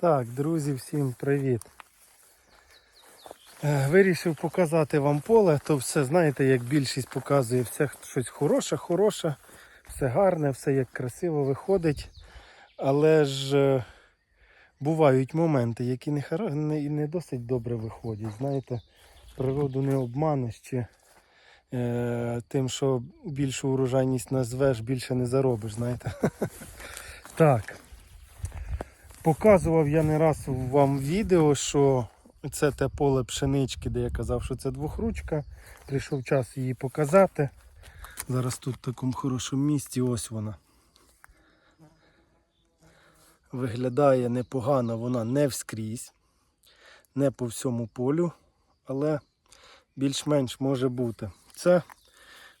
Так, друзі, всім привіт. Е, Вирішив показати вам поле, то все, знаєте, як більшість показує, все щось хороше, хороше, все гарне, все як красиво виходить. Але ж е, бувають моменти, які не, хоро- не, не досить добре виходять. Знаєте, природу не обманеш чи е, тим, що більшу урожайність назвеш, більше не заробиш, знаєте. Так. Показував я не раз вам відео, що це те поле пшенички, де я казав, що це двохручка. Прийшов час її показати. Зараз тут в такому хорошому місці, ось вона. Виглядає непогано, вона не вскрізь, не по всьому полю, але більш-менш може бути. Це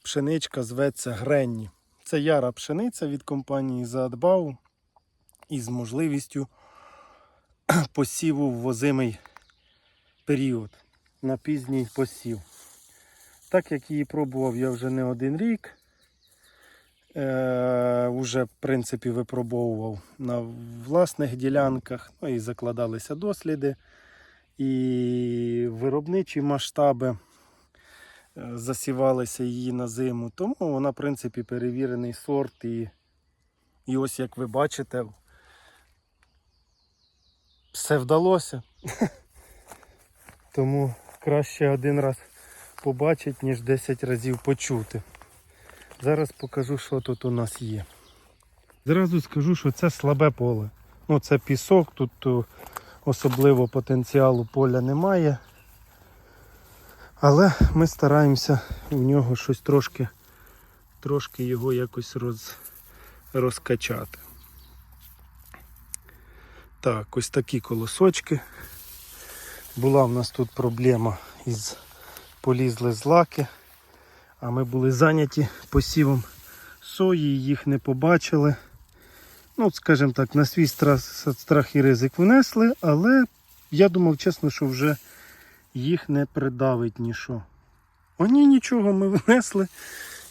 пшеничка зветься Гренні. Це яра пшениця від компанії Заадбау із можливістю посіву в возимий період на пізній посів. Так як її пробував я вже не один рік, е, уже в принципі випробовував на власних ділянках, ну і закладалися досліди, і виробничі масштаби е, засівалися її на зиму. Тому вона, в принципі, перевірений сорт. І, і ось як ви бачите, все вдалося. Тому краще один раз побачити, ніж 10 разів почути. Зараз покажу, що тут у нас є. Зразу скажу, що це слабе поле. Ну, це пісок, тут особливо потенціалу поля немає. Але ми стараємося в нього щось трошки, трошки його якось роз, розкачати. Так, ось такі колосочки. Була в нас тут проблема із полізли злаки, а ми були зайняті посівом сої, їх не побачили. Ну, скажімо так, на свій страх, і ризик внесли, але я думав, чесно, що вже їх не придавить нічого. Вони нічого ми внесли,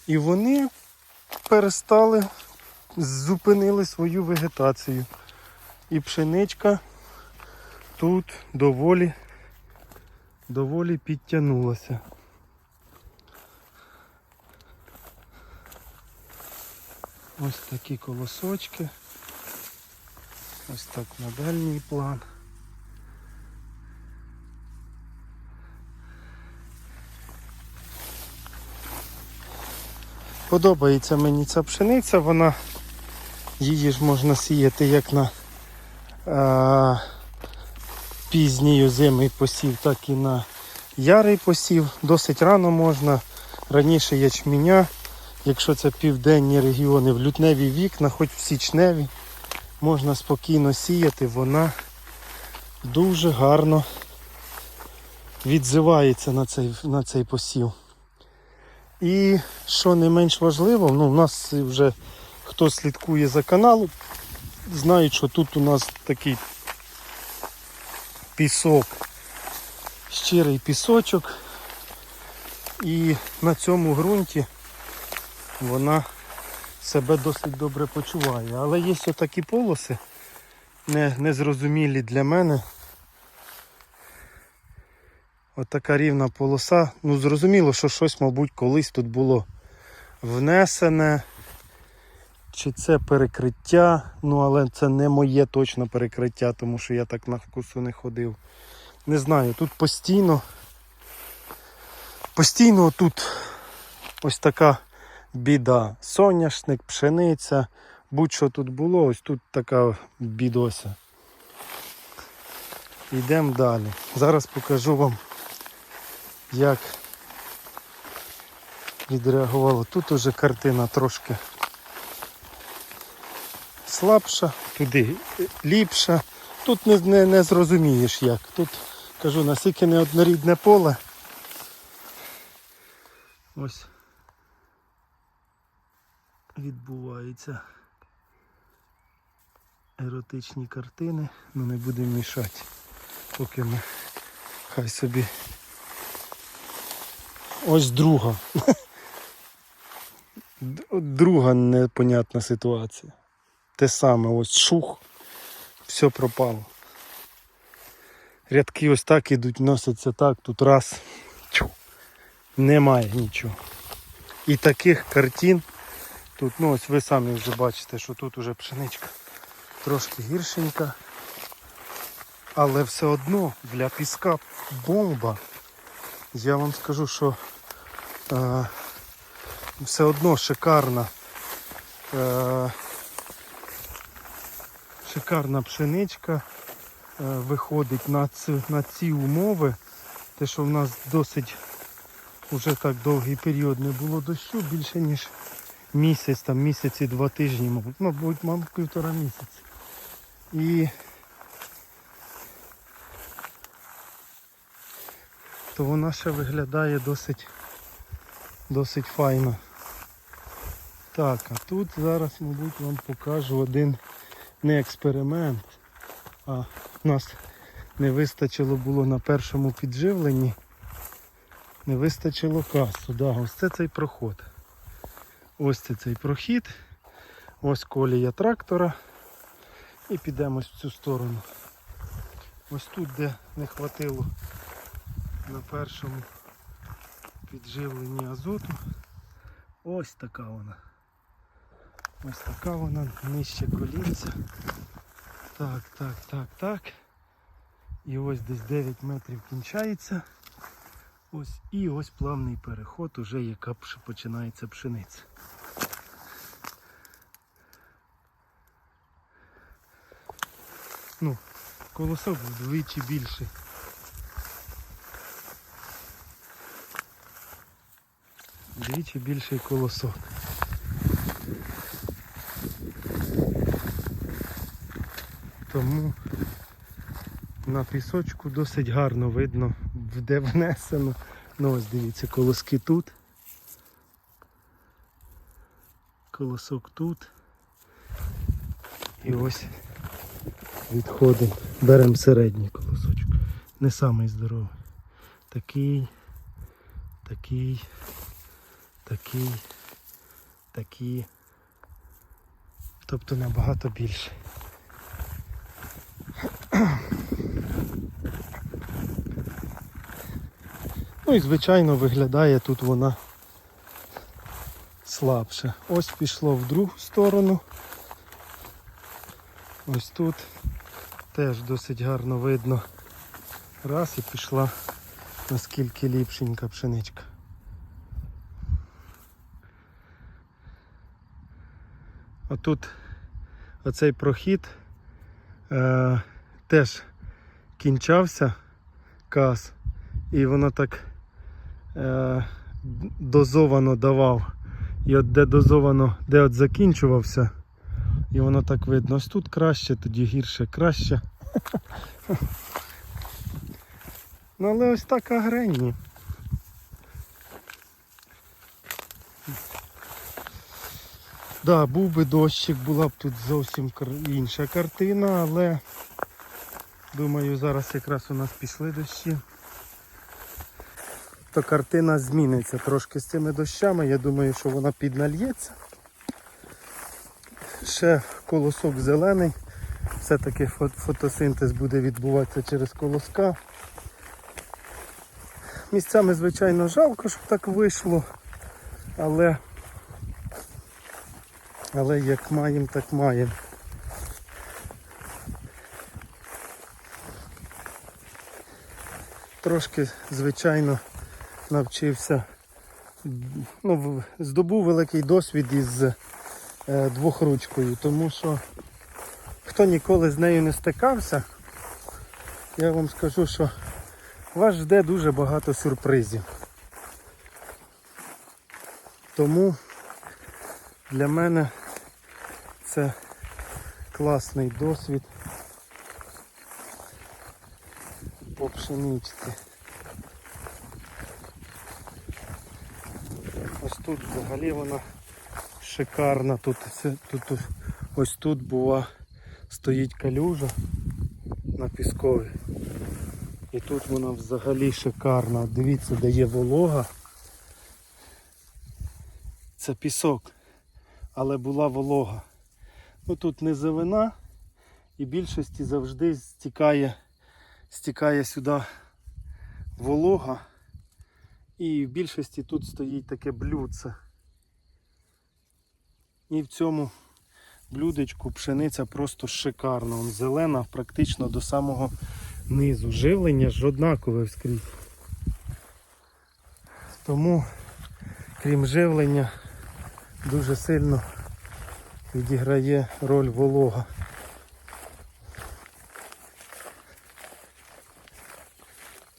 і вони перестали, зупинили свою вегетацію. І пшеничка тут доволі, доволі підтягнулася. Ось такі колосочки. Ось так на дальній план. Подобається мені ця пшениця, вона її ж можна сіяти як на а, пізній озимий посів, так і на ярий посів. Досить рано можна. Раніше ячменя, якщо це південні регіони, в лютневі вікна, хоч в січневі, можна спокійно сіяти, вона дуже гарно відзивається на цей, на цей посів. І що не менш важливо, ну, у нас вже хто слідкує за каналом, знають, що тут у нас такий пісок, щирий пісочок. І на цьому ґрунті вона себе досить добре почуває. Але є такі полоси, не, незрозумілі для мене. Отака рівна полоса. Ну зрозуміло, що щось, мабуть, колись тут було внесене. Чи це перекриття, ну але це не моє точно перекриття, тому що я так на вкусу не ходив. Не знаю, тут постійно, постійно тут ось така біда. Соняшник, пшениця, будь-що тут було, ось тут така бідося. Йдемо далі. Зараз покажу вам, як відреагувало. Тут уже картина трошки слабша, туди ліпша. Тут не, не, не зрозумієш як. Тут кажу, наскільки неоднорідне поле. Ось відбуваються еротичні картини, ну не будемо мішати, поки ми хай собі. Ось друга. Друга непонятна ситуація те саме, ось шух, все пропало. Рядки ось так ідуть, носяться так, тут раз. Тьфу, немає нічого. І таких картин тут, ну ось ви самі вже бачите, що тут уже пшеничка трошки гіршенька. Але все одно для піска бомба. Я вам скажу, що е, все одно шикарна. Е, шикарна пшеничка е, виходить на, ці, на ці умови. Те, що в нас досить вже так довгий період не було дощу, більше ніж місяць, там місяці, два тижні, мабуть, мабуть, мабуть, півтора місяці. І то вона ще виглядає досить, досить файно. Так, а тут зараз, мабуть, вам покажу один не експеримент, а нас не вистачило було на першому підживленні. Не вистачило касу. Да, ось це цей проход. Ось це цей прохід. Ось колія трактора. І підемо в цю сторону. Ось тут, де не хватило на першому підживленні азоту. Ось така вона. Ось така вона нижче колінця. Так, так, так, так. І ось десь 9 метрів кінчається. Ось і ось плавний переход, уже яка починається пшениця. Ну, колосок вдвічі більший. Вдвічі більший колосок. Тому на пісочку досить гарно видно, де внесено. Ну ось дивіться, колоски тут. Колосок тут. І ось відходимо. Беремо середній колосочок. Не самий здоровий. Такий, такий, такий, такий. Тобто набагато більше. Ну і звичайно виглядає тут вона слабше. Ось пішло в другу сторону. Ось тут теж досить гарно видно. Раз і пішла наскільки ліпшенька пшеничка. А тут оцей прохід е, теж кінчався каз, і воно так е, дозовано давав. І от де дозовано, де от закінчувався, і воно так видно. Ось тут краще, тоді гірше краще. Ну але ось так агренні. Да, був би дощик, була б тут зовсім інша картина, але думаю зараз якраз у нас пішли дощі. То картина зміниться трошки з цими дощами. Я думаю, що вона піднальється. Ще колосок зелений. Все-таки фотосинтез буде відбуватися через колоска. Місцями, звичайно, жалко, щоб так вийшло, але, але як маємо, так маємо. Трошки, звичайно, навчився, ну, здобув великий досвід із е, двохручкою, тому що хто ніколи з нею не стикався, я вам скажу, що вас жде дуже багато сюрпризів. Тому для мене це класний досвід по пшеничці. Ось тут взагалі вона шикарна. Тут, це- тут, ось тут була стоїть калюжа на пісковій. І тут вона взагалі шикарна. Дивіться, де є волога. Це пісок, але була волога. Ну тут низовина і більшості завжди стікає стікає сюди волога. І в більшості тут стоїть таке блюдце. І в цьому блюдечку пшениця просто шикарна. Он зелена практично до самого низу. Живлення ж однакове вскрізь. Тому, крім живлення, дуже сильно відіграє роль волога.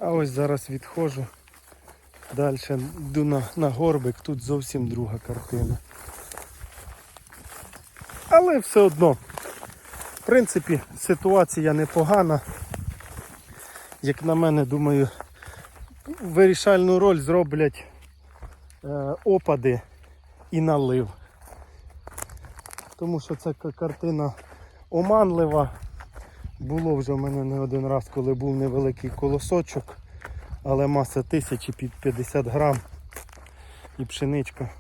А ось зараз відходжу. Далі йду на, на горбик, тут зовсім друга картина. Але все одно, в принципі, ситуація непогана. Як на мене, думаю, вирішальну роль зроблять е, опади і налив. Тому що ця картина оманлива. Було вже в мене не один раз, коли був невеликий колосочок, але маса тисячі під 50 грам і пшеничка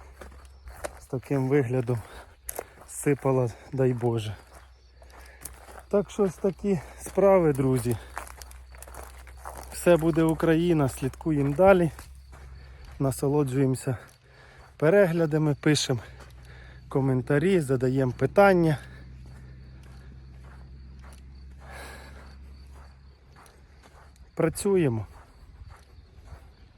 з таким виглядом сипала, дай Боже. Так що ось такі справи, друзі. Все буде Україна, слідкуємо далі. Насолоджуємося переглядами, пишемо коментарі, задаємо питання. Працюємо.